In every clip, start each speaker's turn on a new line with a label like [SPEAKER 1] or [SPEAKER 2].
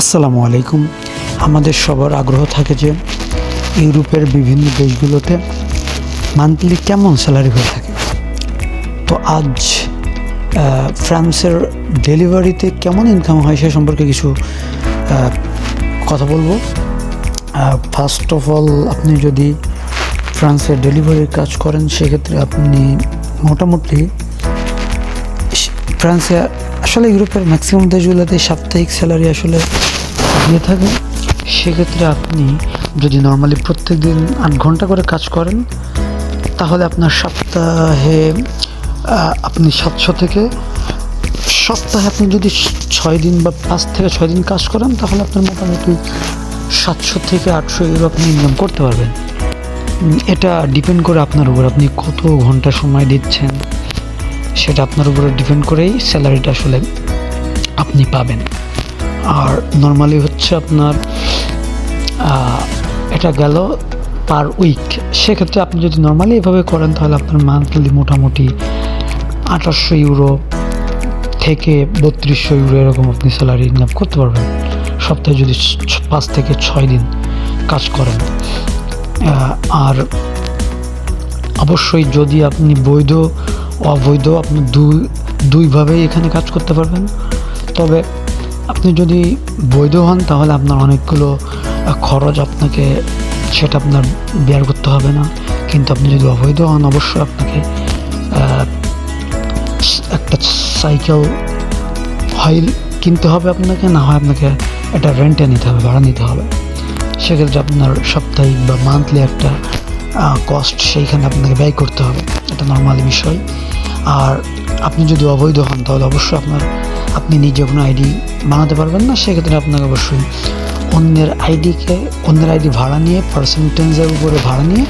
[SPEAKER 1] আসসালামু আলাইকুম। আমাদের সবার আগ্রহ থাকে যে ইউরোপের বিভিন্ন দেশগুলোতে মান্থলি কেমন স্যালারি হয়ে থাকে? তো আজ ফ্রান্সের ডেলিভারিতে কেমন ইনকাম হয় সে সম্পর্কে কিছু কথা বলব। ফার্স্ট অফ অল আপনি যদি ফ্রান্সের ডেলিভারির কাজ করেন, সেক্ষেত্রে আপনি মোটামুটি ফ্রান্সে আসলে ইউরোপের ম্যাক্সিমাম দেশগুলোতে সাপ্তাহিক স্যালারি আসলে দিয়ে থাকে সেক্ষেত্রে আপনি যদি নর্মালি প্রত্যেক দিন আট ঘণ্টা করে কাজ করেন, তাহলে আপনার সপ্তাহে আপনি সাতশো থেকে, সপ্তাহে আপনি যদি ছয় দিন বা পাঁচ থেকে ছয় দিন কাজ করেন, তাহলে আপনার মোটামুটি সাতশো থেকে আটশো ইউরো আপনি ইনকাম করতে পারবেন। এটা ডিপেন্ড করে আপনার উপর আপনি কত ঘণ্টা সময় দিচ্ছেন সেটা আপনার উপরে ডিপেন্ড করেই স্যালারিটা আসলে আপনি পাবেন। আর নর্মালি হচ্ছে আপনার এটা গেল পার উইক। সেক্ষেত্রে আপনি যদি নর্মালি এভাবে করেন, তাহলে আপনার মান্থলি মোটামুটি আঠাশশো ইউরো থেকে বত্রিশশো ইউরো এরকম আপনি স্যালারি ইনকাম করতে পারবেন। সপ্তাহে যদি পাঁচ থেকে ছয় দিন কাজ করেন। আর অবশ্যই যদি আপনি বৈধ অবৈধ আপনি দুই, দুইভাবেই এখানে কাজ করতে পারবেন। তবে আপনি যদি বৈধ হন, তাহলে আপনার অনেকগুলো খরচ আপনাকে, সেটা আপনার বেয়ার করতে হবে না। কিন্তু আপনি যদি অবৈধ হন, অবশ্যই আপনাকে একটা সাইকেল হয় কিনতে হবে আপনাকে, না হয় আপনাকে একটা রেন্টে নিতে হবে, ভাড়া নিতে হবে। সেক্ষেত্রে আপনার সাপ্তাহিক বা মান্থলি একটা কস্ট সেইখানে আপনাকে ব্যয় করতে হবে। এটা নর্মাল বিষয়। আর আপনি যদি অবৈধ হন, তাহলে অবশ্যই আপনার, আপনি নিজে কোনো আইডি বানাতে পারবেন না। সেক্ষেত্রে আপনাকে অবশ্যই অন্যের আইডিকে অন্যের আইডি ভাড়া নিয়ে পার্সেন্টেজের উপরে ভাড়া নিয়ে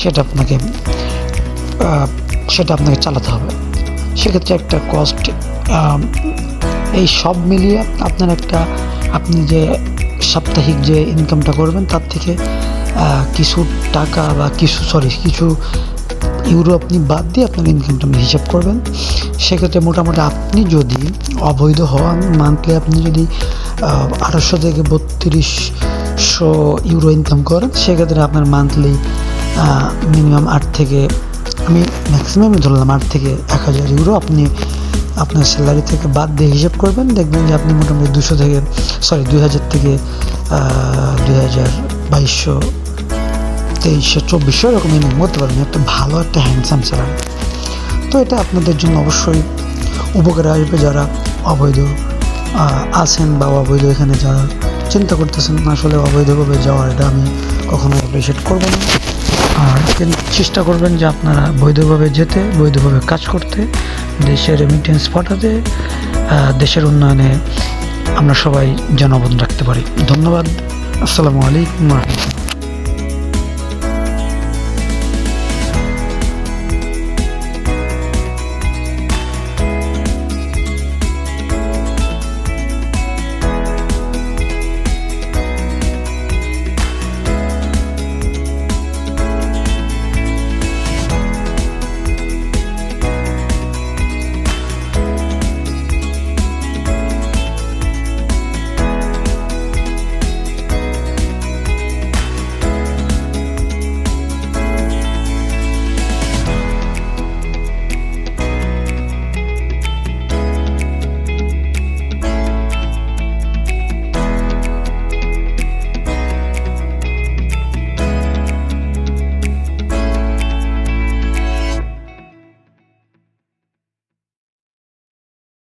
[SPEAKER 1] সেটা আপনাকে সেটা আপনাকে চালাতে হবে। সেক্ষেত্রে একটা কস্ট এই সব মিলিয়ে আপনার একটা, আপনি যে সাপ্তাহিক যে ইনকামটা করবেন, তার থেকে কিছু টাকা বা কিছু সরি কিছু ইউরো আপনি বাদ দিয়ে আপনার ইনকামটা হিসাব করবেন। সেক্ষেত্রে মোটামুটি আপনি যদি অবৈধ হন মান্থলি আপনি যদি আঠারোশো থেকে বত্রিশশো ইউরো ইনকাম করেন, সেক্ষেত্রে আপনার মান্থলি মিনিমাম আট থেকে, আমি ম্যাক্সিমামই ধরলাম আট থেকে এক হাজার ইউরো আপনি আপনার স্যালারি থেকে বাদ দিয়ে হিসাব করবেন। দেখবেন যে আপনি মোটামুটি দুশো থেকে সরি দুই হাজার থেকে দুই হাজার বাইশশো তেইশশো চব্বিশশো এরকম ইনকাম করতে পারবেন একটা ভালো একটা হ্যান্ডসাম স্যালারি তো এটা আপনাদের জন্য অবশ্যই উপকারে আসবে যারা অবৈধ আছেন বা অবৈধ এখানে যারা চিন্তা করতেছেন, আসলে অবৈধভাবে যাওয়ার এটা আমি কখনো অ্যাপ্রিসিয়েট করব না। আর চেষ্টা করবেন যে আপনারা বৈধভাবে যেতে, বৈধভাবে কাজ করতে, দেশের রেমিটেন্স পাঠাতে দেশের উন্নয়নে আমরা সবাই যেন অবদান রাখতে পারি। ধন্যবাদ। আসসালামু আলাইকুম। রহমতুল্লাহ